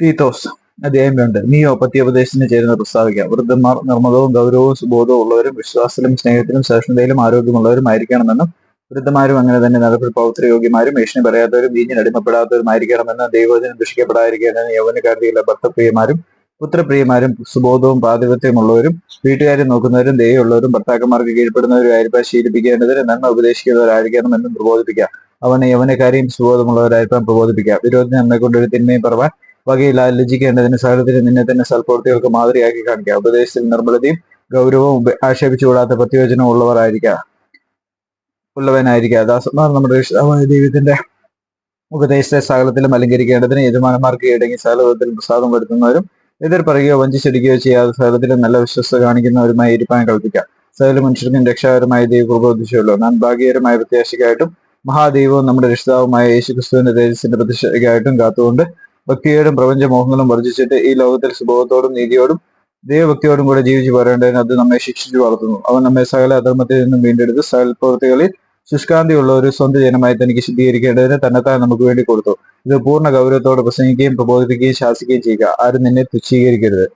തീത്തോസ് അധ്യായം രണ്ട് നീയോ പത്യോപദേശത്തിന് ചേരുന്ന പ്രസ്താവിക്കുക വൃദ്ധന്മാർ നിർമ്മതവും ഗൗരവവും സുബോധവും ഉള്ളവരും വിശ്വാസത്തിലും സ്നേഹത്തിലും സഹിഷ്ണുതയിലും ആരോഗ്യമുള്ളവരും ആയിരിക്കണമെന്നും വൃദ്ധന്മാരും അങ്ങനെ തന്നെ നടപ്പിൽ പൗത്രയോഗ്യമാരും ഭീഷണി പറയാത്തവരും വീഞ്ഞിന് അടിമപ്പെടാത്തവരുമായിരിക്കണമെന്ന് ദൈവജനം ദുഷിക്കപ്പെടാതിരിക്കണമെന്ന് യൗവനക്കാർത്തിയുള്ള ഭർത്തപ്രിയമാരും പുത്രപ്രിയമാരും സുബോധവും പ്രാതിപത്യമുള്ളവരും വീട്ടുകാരെ നോക്കുന്നവരും ദയുള്ളവരും ഭർത്താക്കന്മാർക്ക് കീഴ്പ്പെടുന്നവരും ആയിരിക്കാൻ ശീലിപ്പിക്കേണ്ടതിന് നന്മ ഉപദേശിക്കുന്നവരായിരിക്കണമെന്നും പ്രബോധിപ്പിക്കുക അവനെ യവനക്കാരെയും സുബോധമുള്ളവരായിരിക്കാൻ പ്രബോധിപ്പിക്കുക വിരോധന നമ്മെ കൊണ്ടൊരു തിന്മയും പറവാൻ വകയില്ല ലജ്ജിക്കേണ്ടതിന് സകലത്തിന് നിന്നെ തന്നെ സൽപ്രവൃത്തികൾക്ക് മാതൃയാക്കി കാണിക്കുക ഉപദേശത്തിൽ നിർമ്മലതയും ഗൗരവവും ആക്ഷേപിച്ചുകൂടാത്ത പ്രത്യോജനം ഉള്ളവരായിരിക്കുക ഉള്ളവനായിരിക്കുക ദാസന്മാർ നമ്മുടെ രക്ഷിതാവായ ദൈവത്തിന്റെ ഉപദേശത്തെ സകലത്തിലും അലങ്കരിക്കേണ്ടതിന് യജമാനന്മാർക്ക് ഇടങ്ങി സകലത്തിൽ പ്രസാദം വരുത്തുന്നവരും എതിർ പറയുകയോ വഞ്ചിച്ചടിക്കുകയോ ചെയ്യാതെ സകലത്തിലും നല്ല വിശ്വസ്ത കാണിക്കുന്നവരുമായി ഇരിപ്പാൻ കൽപ്പിക്കുക സകല മനുഷ്യർക്കും രക്ഷാകരമായ ദൈവകൃപ ഉദ്ദേശിച്ചുള്ളൂ നാം ഭാഗ്യകരമായ പ്രത്യാശയ്ക്കായിട്ടും മഹാദൈവവും നമ്മുടെ രക്ഷിതാവുമായ യേശു ക്രിസ്തുവിന്റെ തേജസ്സിന്റെ പ്രതിഷ്ഠയ്ക്കായിട്ടും കാത്തുകൊണ്ട് ഭക്തിയോടും പ്രപഞ്ചമോഹങ്ങളും വർജിച്ചിട്ട് ഈ ലോകത്തിൽ സുബോധത്തോടും നീതിയോടും ദൈവഭക്തിയോടും കൂടെ ജീവിച്ചു പറയേണ്ടതിന് അത് നമ്മെ ശിക്ഷിച്ചു വളർത്തുന്നു. അവൻ നമ്മെ സകല അധർമ്മത്തിൽ നിന്നും വീണ്ടെടുത്ത് സൽപ്രവൃത്തികളിൽ പ്രവൃത്തികളിൽ ശുഷ്കാന്തിയുള്ള ഒരു സ്വന്തം ജനമായി തനിക്ക് ശുദ്ധീകരിക്കേണ്ടതിന് തന്നെത്താൻ നമുക്ക് വേണ്ടി കൊടുത്തു. ഇത് പൂർണ ഗൗരവത്തോടെ പ്രസംഗിക്കുകയും പ്രബോധിപ്പിക്കുകയും ശാസിക്കുകയും ചെയ്യുക. ആരും നിന്നെ തുച്ഛീകരിക്കരുത്.